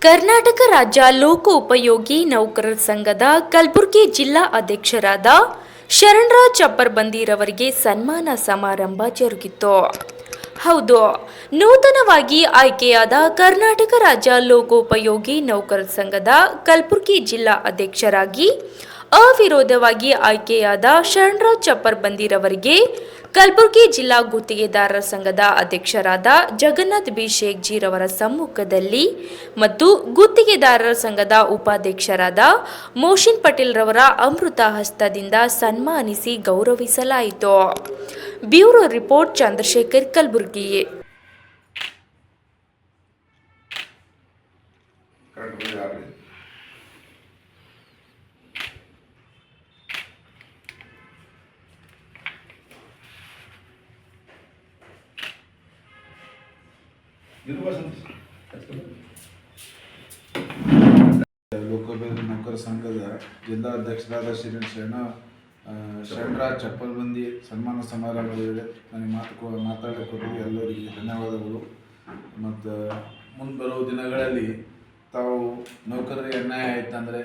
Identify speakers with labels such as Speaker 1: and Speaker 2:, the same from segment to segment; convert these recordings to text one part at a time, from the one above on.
Speaker 1: ಕರ್ನಾಟಕ ರಾಜ್ಯ ಲೋಕೋಪಯೋಗಿ ನೌಕರರ ಸಂಘದ ಕಲಬುರಗಿ ಜಿಲ್ಲಾ ಅಧ್ಯಕ್ಷರಾದ ಶರಣ್ರಾಜ್ ಚಪ್ಪರ್ಬಂದಿರವರಿಗೆ ಸನ್ಮಾನ ಸಮಾರಂಭ ಜರುಗಿತು. ಹೌದು, ನೂತನವಾಗಿ ಆಯ್ಕೆಯಾದ ಕರ್ನಾಟಕ ರಾಜ್ಯ ಲೋಕೋಪಯೋಗಿ ನೌಕರರ ಸಂಘದ ಕಲಬುರಗಿ ಜಿಲ್ಲಾ ಅಧ್ಯಕ್ಷರಾಗಿ ಅವಿರೋಧವಾಗಿ ಆಯ್ಕೆಯಾದ ಶರಣ್ರಾಜ್ ಚಪ್ಪರ್ಬಂದಿರವರಿಗೆ ಕಲಬುರಗಿ ಜಿಲ್ಲಾ ಗುತ್ತಿಗೆದಾರರ ಸಂಘದ ಅಧ್ಯಕ್ಷರಾದ ಜಗನ್ನಾಥ್ ಬಿ ಶೇಖ್ಜಿರವರ ಸಮ್ಮುಖದಲ್ಲಿ ಮತ್ತು ಗುತ್ತಿಗೆದಾರರ ಸಂಘದ ಉಪಾಧ್ಯಕ್ಷರಾದ ಮೋಷಿನ್ ಪಟೇಲ್ ರವರ ಅಮೃತ ಹಸ್ತದಿಂದ ಸನ್ಮಾನಿಸಿ ಗೌರವಿಸಲಾಯಿತು. Bureau report, Chandrashekar, Kalaburagi.
Speaker 2: ಲೋಕೋಪಯೋಗಿ ನೌಕರ ಸಂಘದ ಜಿಲ್ಲಾ ಅಧ್ಯಕ್ಷರಾದ ಶ್ರೀ ಶರಣ ಶರಣರಾಜ್ ಚಪ್ಪಲ್ ಬಂದಿ ಸನ್ಮಾನ ಸಮಾರಂಭದಲ್ಲಿ ನನಗೆ ಮಾತು ಕೊಟ್ಟಿದ್ದು ಎಲ್ಲರಿಗೆ ಧನ್ಯವಾದಗಳು. ಮತ್ತು ಮುಂದೆ ಬರೋ ದಿನಗಳಲ್ಲಿ ತಾವು ನೌಕರರಿಗೆ ಅನ್ಯಾಯ ಆಯ್ತಂದರೆ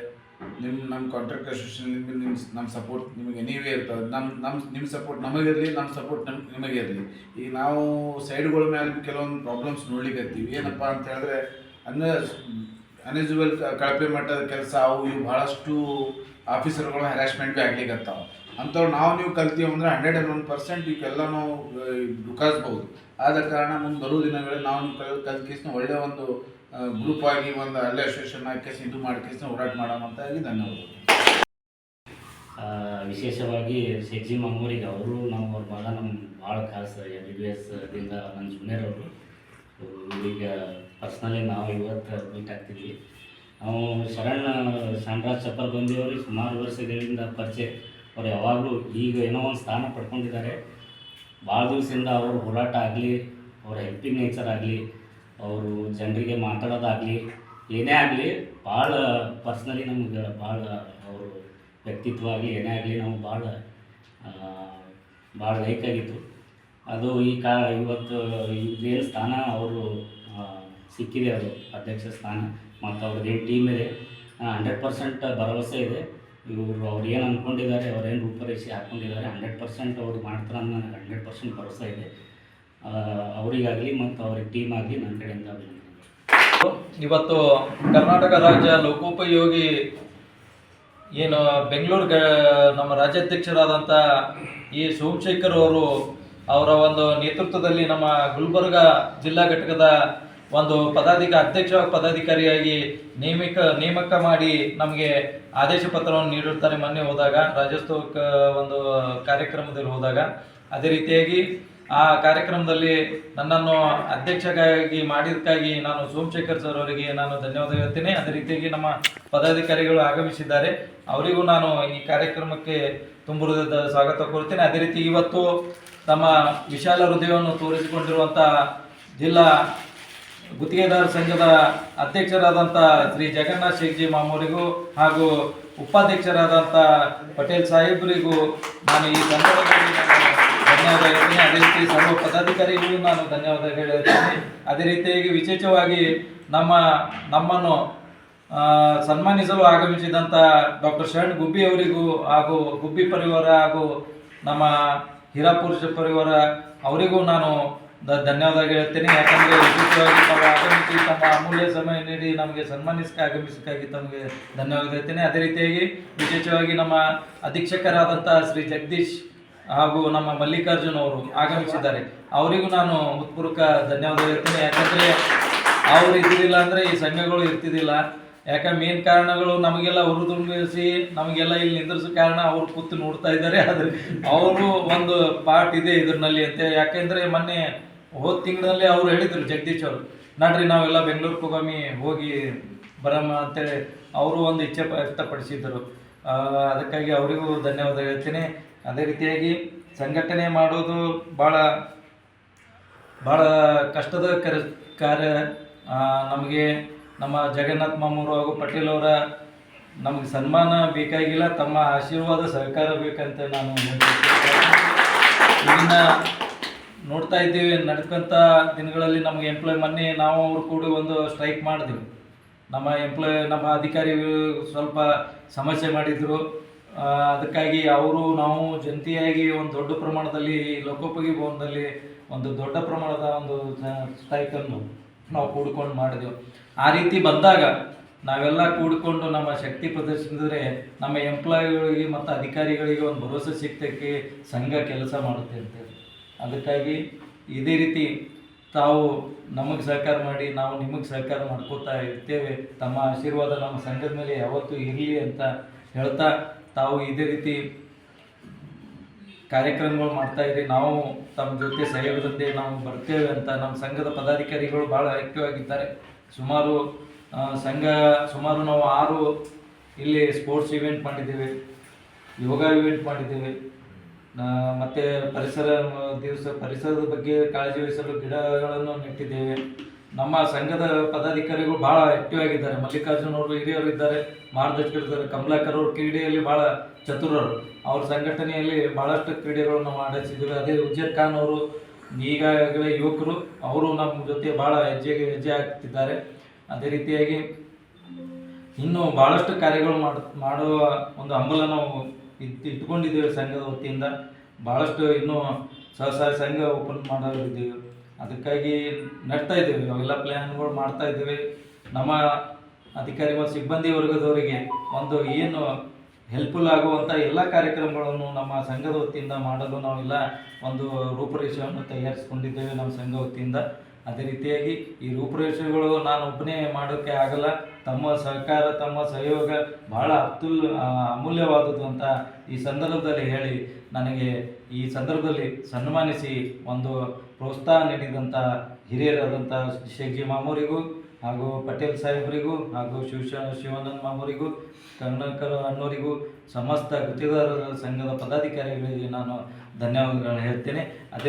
Speaker 2: ನಿಮ್ಮ ನಮ್ಮ ಕಾಂಟ್ರಾಕ್ಟ್ ಅಸೋಸಿಯೇಷನ್ ನಿಮ್ಮ ನಮ್ಮ ಸಪೋರ್ಟ್ ನಿಮಗೆ ನೀವೇ ಇರ್ತದೆ. ನಮ್ಮ ನಮ್ಮ ನಿಮ್ಮ ಸಪೋರ್ಟ್ ನಮಗಿರಲಿ ನಮ್ಮ ಸಪೋರ್ಟ್ ನಮ್ಮ ನಿಮಗೆ ಇರಲಿ. ಈಗ ನಾವು ಸೈಡ್ಗಳ ಮೇಲೆ ಕೆಲವೊಂದು ಪ್ರಾಬ್ಲಮ್ಸ್ ನೋಡ್ಲಿಕ್ಕತ್ತೀವಿ ಏನಪ್ಪ ಅಂತ ಹೇಳಿದ್ರೆ, ಅನ್ನ ಅನ್ಯೂಸುವಲ್ ಕಳಪೆ ಮಟ್ಟದ ಕೆಲಸ ಅವು ಇವು ಭಾಳಷ್ಟು ಆಫೀಸರ್ಗಳು ಹ್ಯಾರಾಸ್ಮೆಂಟ್ ಭೀ ಆಗ್ಲಿಕ್ಕತ್ತಾವ ಅಂಥವ್ರು ನಾವು ನೀವು ಕಲ್ತೀವಿ ಅಂದರೆ ಹಂಡ್ರೆಡ್ ಆ್ಯಂಡ್ ಒನ್ ಪರ್ಸೆಂಟ್ ಇವಕ್ಕೆಲ್ಲ ನಾವು ದುಃಖಿಸ್ಬೋದು. ಆದ ಕಾರಣ ಮುಂದೆ ಬರೋ ದಿನಗಳಲ್ಲಿ ನಾವು ನೀವು ಕಲ್ ಕಲ್ಕೇಸಿನ ಒಳ್ಳೆಯ ಒಂದು ಗ್ರೂಪ್ ಆಗಿ ಒಂದು ಹಳ್ಳಿ ಅಸೋಸಿಯೇಷನ್ ಹಾಕಿ ಇದು ಮಾಡ್ಕೇಸಿ ಹೋರಾಟ ಮಾಡೋಣ ಅಂತ ಆಗಿ ಧನ್ಯವಾದಗಳು
Speaker 3: ವಿಶೇಷವಾಗಿ ಶೆಜ್ಜಿ ಮಮ್ಮೂರಿಗೆ ಅವರು ನಮ್ಮ ಅವ್ರ ಮಗ ನಮ್ಮ ಭಾಳ ಖಾಸ ಎಂ ಬಿ ಬಿ ಎಸ್ದಿಂದ ನನ್ನ ಜೂನಿಯರ್ ಅವರು. ಈಗ ಪರ್ಸ್ನಲಿ ನಾವು ಇವತ್ತು ಮೀಟ್ ಆಗ್ತಿದ್ವಿ. ನಾವು ಶರಣ್, ಶಾಮರಾಜ್ ಚಪ್ಪರ್ ಬಂದಿಯವರಿಗೆ ಸುಮಾರು ವರ್ಷಗಳಿಂದ ಪರಿಚಯ. ಅವ್ರು ಯಾವಾಗಲೂ ಈಗ ಏನೋ ಒಂದು ಸ್ಥಾನ ಪಡ್ಕೊಂಡಿದ್ದಾರೆ. ಭಾಳ ದಿವಸದಿಂದ ಅವ್ರ ಹೋರಾಟ ಆಗಲಿ, ಅವ್ರ ಹೆಲ್ಪಿಂಗ್ ನೇಚರ್ ಆಗಲಿ ಅವರು ಜನರಿಗೆ ಮಾತಾಡೋದಾಗಲಿ, ಏನೇ ಆಗಲಿ, ಭಾಳ ಪರ್ಸ್ನಲಿ ನಮ್ಗೆ ಭಾಳ ಅವರು ವ್ಯಕ್ತಿತ್ವ ಆಗಲಿ ಏನೇ ಆಗಲಿ ನಾವು ಭಾಳ ಭಾಳ ಲೈಕ್ ಆಗಿತ್ತು ಅದು ಈ ಕಾ, ಇವತ್ತು ಇದೇನು ಸ್ಥಾನ ಅವರು ಸಿಕ್ಕಿದೆ ಅದು ಅಧ್ಯಕ್ಷ ಸ್ಥಾನ. ಮತ್ತು ಅವ್ರದ್ದು ಏನು ಟೀಮ್ ಇದೆ ಹಂಡ್ರೆಡ್ ಪರ್ಸೆಂಟ್ ಭರವಸೆ ಇದೆ. ಇವರು ಅವ್ರು ಏನು ಅಂದ್ಕೊಂಡಿದ್ದಾರೆ ಅವ್ರೇನು ರೂಪರೇಷೆ ಹಾಕ್ಕೊಂಡಿದ್ದಾರೆ ಹಂಡ್ರೆಡ್ ಪರ್ಸೆಂಟ್ ಅವ್ರು ಮಾಡ್ತಾರೆ ಅನ್ನೋ ನನಗೆ ಹಂಡ್ರೆಡ್ ಪರ್ಸೆಂಟ್ ಭರವಸೆ ಇದೆ. ಅವರಿಗಾಗಲಿ ಮತ್ತು ಅವರ ಟೀಮ್ ಆಗಲಿ ನನ್ನ ಕಡೆಯಿಂದ
Speaker 4: ಇವತ್ತು ಕರ್ನಾಟಕ ರಾಜ್ಯ ಲೋಕೋಪಯೋಗಿ ಏನು ಬೆಂಗಳೂರು ನಮ್ಮ ರಾಜ್ಯಾಧ್ಯಕ್ಷರಾದಂಥ ಈ ಸೋಮಶೇಖರ್ ಅವರು ಅವರ ಒಂದು ನೇತೃತ್ವದಲ್ಲಿ ನಮ್ಮ ಗುಲ್ಬರ್ಗ ಜಿಲ್ಲಾ ಘಟಕದ ಒಂದು ಪದಾಧಿಕ ಅಧ್ಯಕ್ಷ ಪದಾಧಿಕಾರಿಯಾಗಿ ನೇಮಕ ನೇಮಕ ಮಾಡಿ ನಮಗೆ ಆದೇಶ ಪತ್ರವನ್ನು ನೀಡಿರ್ತಾರೆ. ಮೊನ್ನೆ ಹೋದಾಗ ರಾಜ್ಯೋತ್ಸವಕ್ಕೆ ಒಂದು ಕಾರ್ಯಕ್ರಮದಲ್ಲಿ ಹೋದಾಗ. ಅದೇ ರೀತಿಯಾಗಿ ಆ ಕಾರ್ಯಕ್ರಮದಲ್ಲಿ ನನ್ನನ್ನು ಅಧ್ಯಕ್ಷಗಾಗಿ ಮಾಡಿದ್ದಕ್ಕಾಗಿ ನಾನು ಸೋಮಶೇಖರ್ ಸರ್ ಅವರಿಗೆ ನಾನು ಧನ್ಯವಾದ ಹೇಳ್ತೇನೆ. ಅದೇ ರೀತಿಯಾಗಿ ನಮ್ಮ ಪದಾಧಿಕಾರಿಗಳು ಆಗಮಿಸಿದ್ದಾರೆ. ಅವರಿಗೂ ನಾನು ಈ ಕಾರ್ಯಕ್ರಮಕ್ಕೆ ತುಂಬ ಹೃದಯದ ಸ್ವಾಗತ ಕೋರ್ತೇನೆ ಅದೇ ರೀತಿ ಇವತ್ತು ನಮ್ಮ ವಿಶಾಲ ಹೃದಯವನ್ನು ತೋರಿಸಿಕೊಂಡಿರುವಂಥ ಜಿಲ್ಲಾ ಗುತ್ತಿಗೆದಾರ ಸಂಘದ ಅಧ್ಯಕ್ಷರಾದಂಥ ಶ್ರೀ ಜಗನ್ನಾಥ್ ಶೇಖ್ಜಿ ಮಾಮೂರಿಗೂ ಹಾಗೂ ಉಪಾಧ್ಯಕ್ಷರಾದಂಥ ಪಟೇಲ್ ಸಾಹೇಬರಿಗೂ ನಾನು ಈ ಸಂದರ್ಭದಲ್ಲಿ ಧನ್ಯವಾದ ಹೇಳ್ತೀನಿ ಅದೇ ರೀತಿ ಸರ್ವ ಪದಾಧಿಕಾರಿಗಳಿಗೂ ನಾನು ಧನ್ಯವಾದ ಹೇಳ್ತೀನಿ ಅದೇ ರೀತಿಯಾಗಿ ವಿಶೇಷವಾಗಿ ನಮ್ಮ ನಮ್ಮನ್ನು ಸನ್ಮಾನಿಸಲು ಆಗಮಿಸಿದಂಥ ಡಾಕ್ಟರ್ ಶರಣ್ ಗುಬ್ಬಿ ಅವರಿಗೂ ಹಾಗೂ ಗುಬ್ಬಿ ಪರಿವಾರ ಹಾಗೂ ನಮ್ಮ ಹಿರಾಪುರುಷ ಪರಿವಾರ ಅವರಿಗೂ ನಾನು ಧನ್ಯವಾದ ಹೇಳ್ತೀನಿ ಯಾಕಂದರೆ ವಿಶೇಷವಾಗಿ ತಾವು ಆಗಮಿಸಿ, ತಮ್ಮ ಅಮೂಲ್ಯ ಸಮಯ ನೀಡಿ ನಮಗೆ ಸನ್ಮಾನಿಸಕ್ಕೆ ಆಗಮಿಸಕ್ಕಾಗಿ ತಮಗೆ ಧನ್ಯವಾದ ಹೇಳ್ತೀನಿ. ಅದೇ ರೀತಿಯಾಗಿ ವಿಶೇಷವಾಗಿ ನಮ್ಮ ಅಧೀಕ್ಷಕರಾದಂಥ ಶ್ರೀ ಜಗದೀಶ್ ಹಾಗೂ ನಮ್ಮ ಮಲ್ಲಿಕಾರ್ಜುನ್ ಅವರು ಆಗಮಿಸಿದ್ದಾರೆ. ಅವರಿಗೂ ನಾನು ಹೃತ್ಪೂರ್ವಕ ಧನ್ಯವಾದ ಹೇಳ್ತೀನಿ. ಯಾಕಂದರೆ ಅವ್ರು ಇದ್ದಿದ್ದಿಲ್ಲ ಅಂದರೆ ಈ ಸಂಘಗಳು ಇರ್ತಿದ್ದಿಲ್ಲ. ಯಾಕೆ ಮೇನ್ ಕಾರಣಗಳು ನಮಗೆಲ್ಲ ಹುರಿದುಂಬಿಸಿ, ನಮಗೆಲ್ಲ ಇಲ್ಲಿ ನಿಂದ್ರಿಸೋ ಕಾರಣ ಅವ್ರು ಕೂತು ನೋಡ್ತಾ ಇದ್ದಾರೆ. ಆದರೆ ಅವರು ಒಂದು ಪಾರ್ಟ್ ಇದೆ ಇದರಲ್ಲಿ ಅಂತ ಯಾಕೆಂದರೆ ಮೊನ್ನೆ ಹೋದ ತಿಂಗಳಲ್ಲಿ ಅವರು ಹೇಳಿದರು ಜಗದೀಶ್ ಅವರು, ನಡ್ರಿ ನಾವೆಲ್ಲ ಬೆಂಗಳೂರು ಹೋಗಮಿ ಹೋಗಿ ಬರಮ್ಮ ಅಂತೇಳಿ ಅವರು ಒಂದು ಇಚ್ಛೆ ವ್ಯಕ್ತಪಡಿಸಿದ್ದರು ಅದಕ್ಕಾಗಿ ಅವರಿಗೂ ಧನ್ಯವಾದ ಹೇಳ್ತೀನಿ. ಅದೇ ರೀತಿಯಾಗಿ ಸಂಘಟನೆ ಮಾಡೋದು ಭಾಳ ಭಾಳ ಕಷ್ಟದ ಕರ, ಕಾರ್ಯ. ನಮಗೆ ನಮ್ಮ ಜಗನ್ನಾಥ್ ಮಾಮೂರು ಹಾಗೂ ಪಟೇಲ್ ಅವರ ನಮಗೆ ಸನ್ಮಾನ ಬೇಕಾಗಿಲ್ಲ, ತಮ್ಮ ಆಶೀರ್ವಾದ ಸಹಕಾರ ಬೇಕಂತ ನಾನು ಇದನ್ನ ನೋಡ್ತಾ ಇದ್ದೀವಿ. ನಡ್ಕೊಂತ ದಿನಗಳಲ್ಲಿ ನಮಗೆ ಎಂಪ್ಲಾಯ್ ಮೊನ್ನೆ ನಾವು ಅವರು ಕೂಡ ಒಂದು ಸ್ಟ್ರೈಕ್ ಮಾಡಿದ್ವಿ. ನಮ್ಮ ಎಂಪ್ಲಾಯ್ ನಮ್ಮ ಅಧಿಕಾರಿಗಳು ಸ್ವಲ್ಪ ಸಮಸ್ಯೆ ಮಾಡಿದರು. ಅದಕ್ಕಾಗಿ ಅವರು ನಾವು ಜಂಟಿಯಾಗಿ ಒಂದು ದೊಡ್ಡ ಪ್ರಮಾಣದಲ್ಲಿ ಲೋಕೋಪಯೋಗಿ ಭವನದಲ್ಲಿ ಒಂದು ದೊಡ್ಡ ಪ್ರಮಾಣದ ಒಂದು ಸ್ಟ್ರೈಕನ್ನು ನಾವು ಕೂಡ್ಕೊಂಡು ಮಾಡಿದೆವು. ಆ ರೀತಿ ಬಂದಾಗ ನಾವೆಲ್ಲ ಕೂಡಿಕೊಂಡು ನಮ್ಮ ಶಕ್ತಿ ಪ್ರದರ್ಶಿಸಿದರೆ ನಮ್ಮ ಎಂಪ್ಲಾಯಿಗಳಿಗೆ ಮತ್ತು ಅಧಿಕಾರಿಗಳಿಗೆ ಒಂದು ಭರವಸೆ ಸಿಗ್ತಕ್ಕೆ ಸಂಘ ಕೆಲಸ ಮಾಡುತ್ತೆ ಅಂತೇಳಿ ಅದಕ್ಕಾಗಿ ಇದೇ ರೀತಿ ತಾವು ನಮಗೆ ಸಹಕಾರ ಮಾಡಿ, ನಾವು ನಿಮಗೆ ಸಹಕಾರ ಮಾಡ್ಕೋತಾ ಇರ್ತೇವೆ. ತಮ್ಮ ಆಶೀರ್ವಾದ ನಮ್ಮ ಸಂಘದ ಮೇಲೆ ಯಾವತ್ತೂ ಇರಲಿ ಅಂತ ಹೇಳ್ತಾ ತಾವು ಇದೇ ರೀತಿ ಕಾರ್ಯಕ್ರಮಗಳು ಮಾಡ್ತಾ ಇದ್ರಿ ನಾವು ತಮ್ಮ ಜೊತೆ ಸಹಯೋಗದಂತೆ ನಾವು ಬರ್ತೇವೆ ಅಂತ ನಮ್ಮ ಸಂಘದ ಪದಾಧಿಕಾರಿಗಳು ಭಾಳ ಆಕ್ಟಿವ್ ಆಗಿದ್ದಾರೆ ಸುಮಾರು ಸಂಘ, ಸುಮಾರು ನಾವು ಆರು ಇಲ್ಲಿ ಸ್ಪೋರ್ಟ್ಸ್ ಇವೆಂಟ್ ಮಾಡಿದ್ದೇವೆ, ಯೋಗ ಇವೆಂಟ್ ಮಾಡಿದ್ದೇವೆ ಮತ್ತು ಪರಿಸರ, ದಿವಸ, ಪರಿಸರದ ಬಗ್ಗೆ ಕಾಳಜಿ ವಹಿಸಲು ಗಿಡಗಳನ್ನು ನೆಟ್ಟಿದ್ದೇವೆ. ನಮ್ಮ ಸಂಘದ ಪದಾಧಿಕಾರಿಗಳು ಬಹಳ ಆಕ್ಟಿವ್ ಆಗಿದ್ದಾರೆ. ಮಲ್ಲಿಕಾರ್ಜುನ್ ಅವರು ಹಿರಿಯರು ಇದ್ದಾರೆ ಮಾರ್ಗದರ್ಶಕರಿದ್ದಾರೆ ಕಮಲಾಕರ್ ಅವರು ಕ್ರೀಡೆಯಲ್ಲಿ ಬಹಳ ಚತುರರು. ಅವ್ರ ಸಂಘಟನೆಯಲ್ಲಿ ಬಹಳಷ್ಟು ಕ್ರೀಡೆಗಳನ್ನು ಮಾಡಿಸಿದ್ದಾರೆ. ಅದೇ ಉಜ್ಜರ್ ಖಾನ್ ಅವರು ಈಗಾಗಲೇ ಯುವಕರು, ಅವರು ನಮ್ಮ ಜೊತೆ ಬಹಳ ಹೆಜ್ಜೆಗೆ ಹೆಜ್ಜೆ ಹಾಕ್ತಿದ್ದಾರೆ. ಅದೇ ರೀತಿಯಾಗಿ ಇನ್ನು ಬಹಳಷ್ಟು ಕಾರ್ಯಗಳು ಮಾಡ್, ಮಾಡುವ ಒಂದು ಹಂಬಲ ನಾವು ಇಟ್ಟು ಇಟ್ಕೊಂಡಿದ್ದೇವೆ ಸಂಘದ ವತಿಯಿಂದ. ಬಹಳಷ್ಟು ಇನ್ನೂ ಸಹಕಾರ ಸಂಘ ಓಪನ್ ಮಾಡಿದ್ದೇವೆ ಅದಕ್ಕಾಗಿ ನಡ್ತಾ ಇದ್ದೀವಿ. ನಾವೆಲ್ಲ ಪ್ಲ್ಯಾನ್ಗಳು ಮಾಡ್ತಾ ಇದ್ದೇವೆ. ನಮ್ಮ ಅಧಿಕಾರಿ ಮತ್ತು ಸಿಬ್ಬಂದಿ ವರ್ಗದವರಿಗೆ ಒಂದು ಏನು ಹೆಲ್ಪ್ಫುಲ್ ಆಗುವಂಥ ಎಲ್ಲ ಕಾರ್ಯಕ್ರಮಗಳನ್ನು ನಮ್ಮ ಸಂಘದ ವತಿಯಿಂದ ಮಾಡಲು ನಾವೆಲ್ಲ ಒಂದು ರೂಪುರೇಷೆಯನ್ನು ತಯಾರಿಸಿಕೊಂಡಿದ್ದೇವೆ ನಮ್ಮ ಸಂಘ ವತಿಯಿಂದ. ಅದೇ ರೀತಿಯಾಗಿ ಈ ರೂಪುರೇಷೆಗಳು ನಾನು ಒಬ್ಬನೇ ಮಾಡೋಕ್ಕೆ ಆಗಲ್ಲ. ತಮ್ಮ ಸಹಕಾರ ತಮ್ಮ ಸಹಯೋಗ ಬಹಳ ಅತುಲ್ ಆ, ಅಮೂಲ್ಯವಾದದ್ದು ಅಂತ ಈ ಸಂದರ್ಭದಲ್ಲಿ ಹೇಳಿ ನನಗೆ ಈ ಸಂದರ್ಭದಲ್ಲಿ ಸನ್ಮಾನಿಸಿ ಒಂದು ಪ್ರೋತ್ಸಾಹ ನೀಡಿದಂಥ ಹಿರಿಯರಾದಂಥ ಶೇಖಿ ಮಾಮೂರಿಗೂ ಹಾಗೂ ಪಟೇಲ್ ಸಾಹೇಬರಿಗೂ ಹಾಗೂ ಶಿವಶ ಶಿವಾನಂದ ಮಾಮೂರಿಗೂ, ಕರುಣಾಕರ ಅನ್ನೋರಿಗೂ ಸಮಸ್ತ ಗುತ್ತಿಗೆದಾರರ ಸಂಘದ ಪದಾಧಿಕಾರಿಗಳಿಗೆ ನಾನು ಧನ್ಯವಾದಗಳನ್ನು ಹೇಳ್ತೇನೆ. ಅದೇ